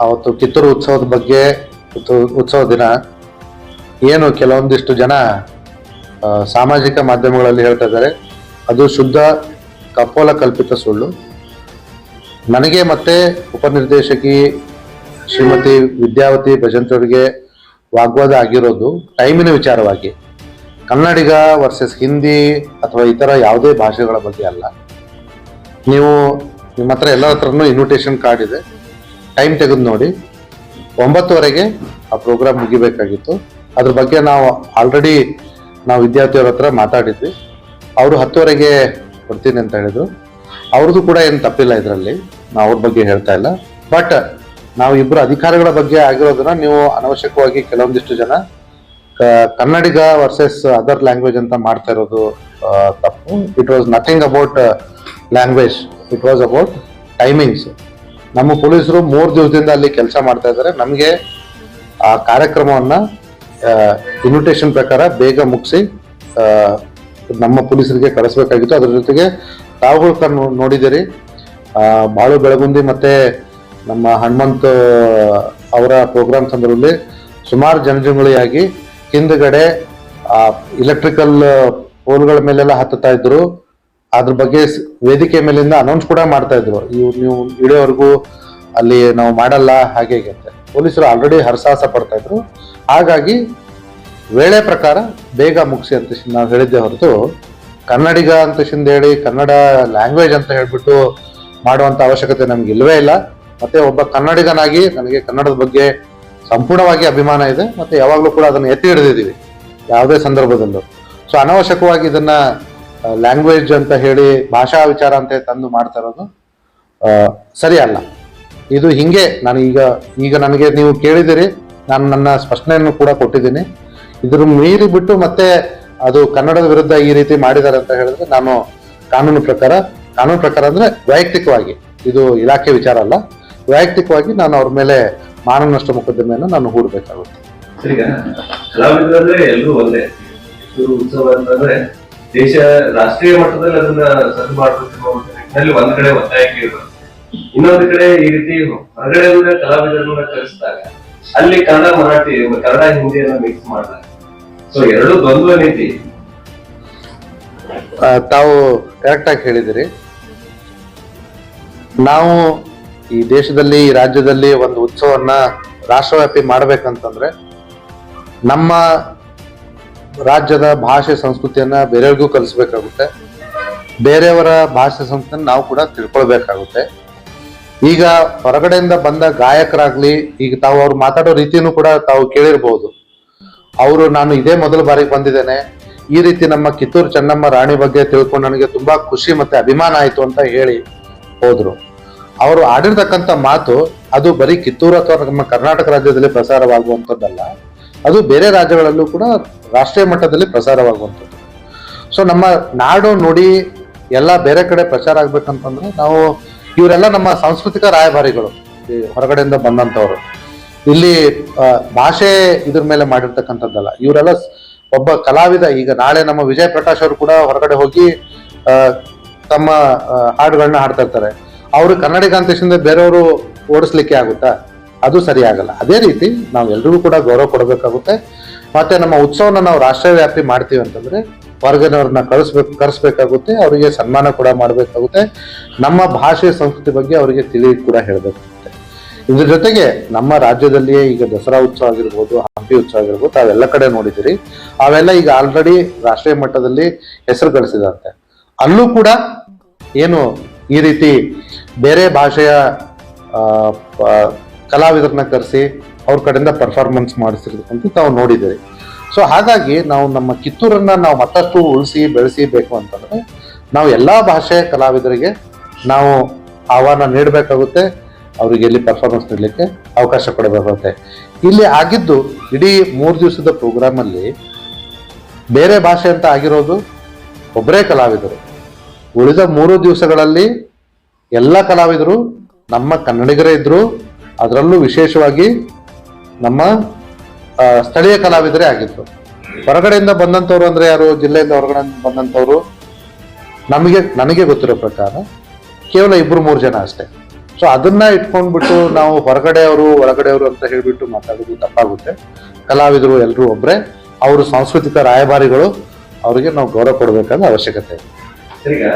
ಅವತ್ತು ಕಿತ್ತೂರು ಉತ್ಸವದ ಬಗ್ಗೆ ಉತ್ಸವ- ದಿನ, ಏನು ಕೆಲವೊಂದಿಷ್ಟು ಜನ ಸಾಮಾಜಿಕ ಮಾಧ್ಯಮಗಳಲ್ಲಿ ಹೇಳ್ತಾ ಇದ್ದಾರೆ. ಅದು ಶುದ್ಧ ಕಪೋಲ ಕಲ್ಪಿತ ಸುಳ್ಳು. ನನಗೆ ಮತ್ತೆ ಉಪನಿರ್ದೇಶಕಿ ಶ್ರೀಮತಿ ವಿದ್ಯಾವತಿ ಭಜಂತರಿಗೆ ವಾಗ್ವಾದ ಆಗಿರೋದು ಟೈಮಿನ ವಿಚಾರವಾಗಿ. ಕನ್ನಡಿಗ ವರ್ಸಸ್ ಹಿಂದಿ ಅಥವಾ ಇತರ ಯಾವುದೇ ಭಾಷೆಗಳ ಬಗ್ಗೆ ಅಲ್ಲ. ನೀವು ನಿಮ್ಮ ಹತ್ರ ಎಲ್ಲರ ಹತ್ರನೂ ಇನ್ವಿಟೇಷನ್ ಕಾರ್ಡ್ ಇದೆ. ಟೈಮ್ ತೆಗೆದು ನೋಡಿ. ಒಂಬತ್ತುವರೆಗೆ ಆ ಪ್ರೋಗ್ರಾಮ್ ಮುಗಿಬೇಕಾಗಿತ್ತು. ಅದ್ರ ಬಗ್ಗೆ ನಾವು ಆಲ್ರೆಡಿ ನಾವು ವಿದ್ಯಾರ್ಥಿಯವ್ರ ಹತ್ರ ಮಾತಾಡಿದ್ವಿ. ಅವರು ಹತ್ತುವರೆಗೆ ಕೊಡ್ತೀನಿ ಅಂತ ಹೇಳಿದ್ರು. ಅವ್ರದ್ದು ಕೂಡ ಏನು ತಪ್ಪಿಲ್ಲ ಇದರಲ್ಲಿ. ನಾವು ಅವ್ರ ಬಗ್ಗೆ ಹೇಳ್ತಾ ಇಲ್ಲ. ಬಟ್ ನಾವು ಇಬ್ಬರು ಅಧಿಕಾರಿಗಳ ಬಗ್ಗೆ ಆಗಿರೋದನ್ನ ನೀವು ಅನವಶ್ಯಕವಾಗಿ ಕೆಲವೊಂದಿಷ್ಟು ಜನ ಕನ್ನಡಿಗ ವರ್ಸಸ್ ಅದರ್ ಲ್ಯಾಂಗ್ವೇಜ್ ಅಂತ ಮಾಡ್ತಾ ಇರೋದು ತಪ್ಪು. It was nothing about language it was about timings ನಮ್ಮ ಪೊಲೀಸರು ಮೂರು ದಿವಸದಿಂದ ಅಲ್ಲಿ ಕೆಲಸ ಮಾಡ್ತಾ ಇದ್ದಾರೆ. ನಮಗೆ ಆ ಕಾರ್ಯಕ್ರಮವನ್ನ ಇನ್ವಿಟೇಷನ್ ಪ್ರಕಾರ ಬೇಗ ಮುಗಿಸಿ ನಮ್ಮ ಪೊಲೀಸರಿಗೆ ಕಳಿಸ್ಬೇಕಾಗಿತ್ತು. ಅದ್ರ ಜೊತೆಗೆ ತಾವುಗಳು ನೋಡಿದಿರಿ ಆ, ಬಾಳು ಬೆಳಗುಂದಿ ಮತ್ತೆ ನಮ್ಮ ಹನುಮಂತ್ ಅವರ ಪ್ರೋಗ್ರಾಮ್ ಸಂದರ್ಭದಲ್ಲಿ ಸುಮಾರು ಜನಜಂಗುಳಿಯಾಗಿ ಹಿಂದ್ಗಡೆ ಇಲೆಕ್ಟ್ರಿಕಲ್ ಪೋಲ್ಗಳ ಮೇಲೆಲ್ಲ ಹತ್ತುತ್ತಾ ಇದ್ರು. ಅದ್ರ ಬಗ್ಗೆ ವೇದಿಕೆ ಮೇಲಿಂದ ಅನೌನ್ಸ್ ಕೂಡ ಮಾಡ್ತಾ ಇದ್ರು. ನೀವು ಇಳಿಯೋವರೆಗೂ ಅಲ್ಲಿ ನಾವು ಮಾಡಲ್ಲ ಹಾಗೆ ಅಂತ. ಪೊಲೀಸರು ಆಲ್ರೆಡಿ ಹರಸಾಹಸ ಪಡ್ತಾ ಇದ್ರು. ಹಾಗಾಗಿ ವೇಳೆ ಪ್ರಕಾರ ಬೇಗ ಮುಗಿಸಿ ಅಂತ ನಾವು ಹೇಳಿದ್ದೆ ಹೊರತು ಕನ್ನಡಿಗ ಅಂತ ಹೇಳಿ, ಕನ್ನಡ ಲ್ಯಾಂಗ್ವೇಜ್ ಅಂತ ಹೇಳ್ಬಿಟ್ಟು ಮಾಡುವಂತ ಅವಶ್ಯಕತೆ ನಮ್ಗೆ ಇಲ್ಲವೇ ಇಲ್ಲ. ಮತ್ತೆ ಒಬ್ಬ ಕನ್ನಡಿಗನಾಗಿ ನನಗೆ ಕನ್ನಡದ ಬಗ್ಗೆ ಸಂಪೂರ್ಣವಾಗಿ ಅಭಿಮಾನ ಇದೆ. ಮತ್ತೆ ಯಾವಾಗಲೂ ಕೂಡ ಅದನ್ನು ಎತ್ತಿ ಹಿಡಿದಿದ್ದೀವಿ. ಯಾವುದೇ ಸಂದರ್ಭದಲ್ಲೂ. ಸೊ ಅನವಶ್ಯಕವಾಗಿ ಇದನ್ನ ಲ್ಯಾಂಗ್ವೇಜ್ ಅಂತ ಹೇಳಿ ಭಾಷಾ ವಿಚಾರ ಅಂತ ತಂದು ಮಾಡ್ತಾ ಇರೋದು ಆ, ಸರಿ ಅಲ್ಲ. ಇದು ಹಿಂಗೆ ನಾನು ಈಗ ಈಗ ನನಗೆ ನೀವು ಕೇಳಿದಿರಿ ನಾನು ನನ್ನ ಸ್ಪಷ್ಟನೆಯನ್ನು ಕೂಡ ಕೊಟ್ಟಿದ್ದೀನಿ. ಇದ್ರ ಮೀರಿ ಬಿಟ್ಟು ಮತ್ತೆ ಅದು ಕನ್ನಡದ ವಿರುದ್ಧ ಈ ರೀತಿ ಮಾಡಿದ್ದಾರೆ ಅಂತ ಹೇಳಿದ್ರೆ ನಾನು ಕಾನೂನು ಪ್ರಕಾರ ಕಾನೂನು ಪ್ರಕಾರ ಅಂದ್ರೆ ವೈಯಕ್ತಿಕವಾಗಿ ಇದು ಇಲಾಖೆ ವಿಚಾರ ಅಲ್ಲ. ವೈಯಕ್ತಿಕವಾಗಿ ನಾನು ಅವ್ರ ಮೇಲೆ ಮಾನವ ನಷ್ಟ ಮೊಕದ್ದಮೆಯನ್ನು ನಾನು ಹೂಡಬೇಕಾಗುತ್ತೆ. ದೇಶ ರಾಷ್ಟ್ರೀಯ ಮಟ್ಟದಲ್ಲಿ ಅದನ್ನ ಸದ್ದು ಮಾಡಬೇಕು ನಿಟ್ಟಿನಲ್ಲಿ ಒಂದ್ ಕಡೆ ಒತ್ತಾಯ ಕೇಳಿಬರುತ್ತೆ ಇನ್ನೊಂದ್ ಕಡೆ ಈ ರೀತಿ ಹೊರಗಡೆಯಿಂದ ಕಲಾವಿದರನ್ನ ಕರೆಸಿದಾಗ ಅಲ್ಲಿ ಕನ್ನಡ ಮರಾಠಿ, ಕನ್ನಡ ಹಿಂದಿಯನ್ನ ಮಿಕ್ಸ್ ಮಾಡ್ತಾರೆ. ಸೊ ಎರಡು ದ್ವಂದ್ವ ನೀತಿ. ತಾವು ಕರೆಕ್ಟ್ ಆಗಿ ಹೇಳಿದಿರಿ. ನಾವು ಈ ದೇಶದಲ್ಲಿ, ಈ ರಾಜ್ಯದಲ್ಲಿ ಒಂದು ಉತ್ಸವನ್ನ ರಾಷ್ಟ್ರವ್ಯಾಪಿ ಮಾಡ್ಬೇಕಂತಂದ್ರೆ ನಮ್ಮ ರಾಜ್ಯದ ಭಾಷೆ ಸಂಸ್ಕೃತಿಯನ್ನ ಬೇರೆಯವ್ರಿಗೂ ಕಲಿಸ್ಬೇಕಾಗುತ್ತೆ. ಬೇರೆಯವರ ಭಾಷೆ ಸಂಸ್ಕೃತಿಯನ್ನು ನಾವು ಕೂಡ ತಿಳ್ಕೊಳ್ಬೇಕಾಗುತ್ತೆ. ಈಗ ಹೊರಗಡೆಯಿಂದ ಬಂದ ಗಾಯಕರಾಗ್ಲಿ, ಈಗ ತಾವು ಅವ್ರು ಮಾತಾಡೋ ರೀತಿನೂ ಕೂಡ ತಾವು ಕೇಳಿರ್ಬಹುದು ಅವರು ನಾನು ಇದೇ ಮೊದಲ ಬಾರಿಗೆ ಬಂದಿದ್ದೇನೆ. ಈ ರೀತಿ ನಮ್ಮ ಕಿತ್ತೂರು ಚೆನ್ನಮ್ಮ ರಾಣಿ ಬಗ್ಗೆ ತಿಳ್ಕೊಂಡು ನನಗೆ ತುಂಬಾ ಖುಷಿ ಮತ್ತೆ ಅಭಿಮಾನ ಆಯ್ತು ಅಂತ ಹೇಳಿ ಹೋದ್ರು. ಅವರು ಆಡಿರ್ತಕ್ಕಂಥ ಮಾತು ಅದು ಬರೀ ಕಿತ್ತೂರು ಅಥವಾ ನಮ್ಮ ಕರ್ನಾಟಕ ರಾಜ್ಯದಲ್ಲಿ ಪ್ರಸಾರವಾಗುವಂಥದ್ದಲ್ಲ. ಅದು ಬೇರೆ ರಾಜ್ಯಗಳಲ್ಲೂ ಕೂಡ ರಾಷ್ಟ್ರೀಯ ಮಟ್ಟದಲ್ಲಿ ಪ್ರಸಾರವಾಗುವಂಥದ್ದು. ಸೊ ನಮ್ಮ ನಾಡು ನುಡಿ ಎಲ್ಲ ಬೇರೆ ಕಡೆ ಪ್ರಚಾರ ಆಗ್ಬೇಕಂತಂದ್ರೆ ನಾವು ಇವರೆಲ್ಲ ನಮ್ಮ ಸಾಂಸ್ಕೃತಿಕ ರಾಯಭಾರಿಗಳು ಹೊರಗಡೆಯಿಂದ ಬಂದಂಥವ್ರು. ಇಲ್ಲಿ ಭಾಷೆ ಇದ್ರ ಮೇಲೆ ಮಾಡಿರ್ತಕ್ಕಂಥದ್ದಲ್ಲ. ಇವರೆಲ್ಲ ಒಬ್ಬ ಕಲಾವಿದ, ಈಗ ನಾಳೆ ನಮ್ಮ ವಿಜಯ್ ಪ್ರಕಾಶ್ ಅವರು ಕೂಡ ಹೊರಗಡೆ ಹೋಗಿ ತಮ್ಮ ಹಾಡುಗಳನ್ನ ಹಾಡ್ತಾ ಇರ್ತಾರೆ. ಅವರು ಕನ್ನಡಿಗ ಅಂತ ಬೇರೆಯವರು ಓಡಿಸ್ಲಿಕ್ಕೆ ಆಗುತ್ತಾ? ಅದು ಸರಿಯಾಗಲ್ಲ. ಅದೇ ರೀತಿ ನಾವು ಎಲ್ರಿಗೂ ಕೂಡ ಗೌರವ ಕೊಡಬೇಕಾಗುತ್ತೆ. ಮತ್ತೆ ನಮ್ಮ ಉತ್ಸವನ ನಾವು ರಾಷ್ಟ್ರವ್ಯಾಪಿ ಮಾಡ್ತೀವಿ ಅಂತಂದ್ರೆ ಹೊರಗಿನವ್ರನ್ನ ಕಳಿಸ್ಬೇಕು ಕರೆಸ್ಬೇಕಾಗುತ್ತೆ, ಅವರಿಗೆ ಸನ್ಮಾನ ಕೂಡ ಮಾಡಬೇಕಾಗುತ್ತೆ. ನಮ್ಮ ಭಾಷೆ, ಸಂಸ್ಕೃತಿ ಬಗ್ಗೆ ಅವರಿಗೆ ತಿಳಿ ಕೂಡ ಹೇಳಬೇಕಾಗುತ್ತೆ. ಇದ್ರ ಜೊತೆಗೆ ನಮ್ಮ ರಾಜ್ಯದಲ್ಲಿಯೇ ಈಗ ದಸರಾ ಉತ್ಸವ ಆಗಿರ್ಬೋದು, ಹಂಪಿ ಉತ್ಸವ ಆಗಿರ್ಬೋದು, ತಾವೆಲ್ಲ ಕಡೆ ನೋಡಿದಿರಿ ಅವೆಲ್ಲ ಈಗ ಆಲ್ರೆಡಿ ರಾಷ್ಟ್ರೀಯ ಮಟ್ಟದಲ್ಲಿ ಹೆಸರು ಗಳಿಸಿದಂತೆ. ಅಲ್ಲೂ ಕೂಡ ಏನು ಈ ರೀತಿ ಬೇರೆ ಭಾಷೆಯ ಕಲಾವಿದರನ್ನ ಕರೆಸಿ ಅವ್ರ ಕಡೆಯಿಂದ ಪರ್ಫಾರ್ಮೆನ್ಸ್ ಮಾಡಿಸಿರ್ತಕ್ಕಂಥ ತಾವು ನೋಡಿದ್ದೇವೆ ಸೊ ಹಾಗಾಗಿ ನಾವು ನಮ್ಮ ಕಿತ್ತೂರನ್ನ ನಾವು ಮತ್ತಷ್ಟು ಉಳಿಸಿ ಬೆಳೆಸಿಬೇಕು ಅಂತಂದ್ರೆ ನಾವು ಎಲ್ಲ ಭಾಷೆಯ ಕಲಾವಿದರಿಗೆ ನಾವು ಆಹ್ವಾನ ನೀಡಬೇಕಾಗುತ್ತೆ, ಅವರಿಗೆ ಇಲ್ಲಿ ಪರ್ಫಾರ್ಮೆನ್ಸ್ ನೀಡಲಿಕ್ಕೆ ಅವಕಾಶ ಕೊಡಬೇಕಾಗುತ್ತೆ. ಇಲ್ಲಿ ಆಗಿದ್ದು ಇಡೀ ಮೂರು ದಿವಸದ ಪ್ರೋಗ್ರಾಮ್ ಅಲ್ಲಿ ಬೇರೆ ಭಾಷೆ ಅಂತ ಆಗಿರೋದು ಒಬ್ಬರೇ ಕಲಾವಿದರು. ಉಳಿದ ಮೂರು ದಿವಸಗಳಲ್ಲಿ ಎಲ್ಲ ಕಲಾವಿದರು ನಮ್ಮ ಕನ್ನಡಿಗರೇ ಇದ್ರು ಅದರಲ್ಲೂ ವಿಶೇಷವಾಗಿ ನಮ್ಮ ಸ್ಥಳೀಯ ಕಲಾವಿದರೇ ಆಗಿದ್ರು. ಹೊರಗಡೆಯಿಂದ ಬಂದಂಥವ್ರು ಅಂದರೆ ಯಾರು? ಜಿಲ್ಲೆಯಿಂದ ಹೊರಗಡೆ ಬಂದಂಥವ್ರು ನಮಗೆ, ನನಗೆ ಗೊತ್ತಿರೋ ಪ್ರಕಾರ ಕೇವಲ ಇಬ್ಬರು ಮೂರು ಜನ ಅಷ್ಟೇ. ಸೊ ಅದನ್ನ ಇಟ್ಕೊಂಡ್ಬಿಟ್ಟು ನಾವು ಹೊರಗಡೆಯವರು, ಒಳಗಡೆಯವರು ಅಂತ ಹೇಳಿಬಿಟ್ಟು ಮಾತಾಡೋದು ತಪ್ಪಾಗುತ್ತೆ. ಕಲಾವಿದರು ಎಲ್ಲರೂ ಒಬ್ಬರೇ ಅವರು ಸಾಂಸ್ಕೃತಿಕ ರಾಯಭಾರಿಗಳು ಅವರಿಗೆ ನಾವು ಗೌರವ ಕೊಡಬೇಕಾದ ಅವಶ್ಯಕತೆ. ಇದೆ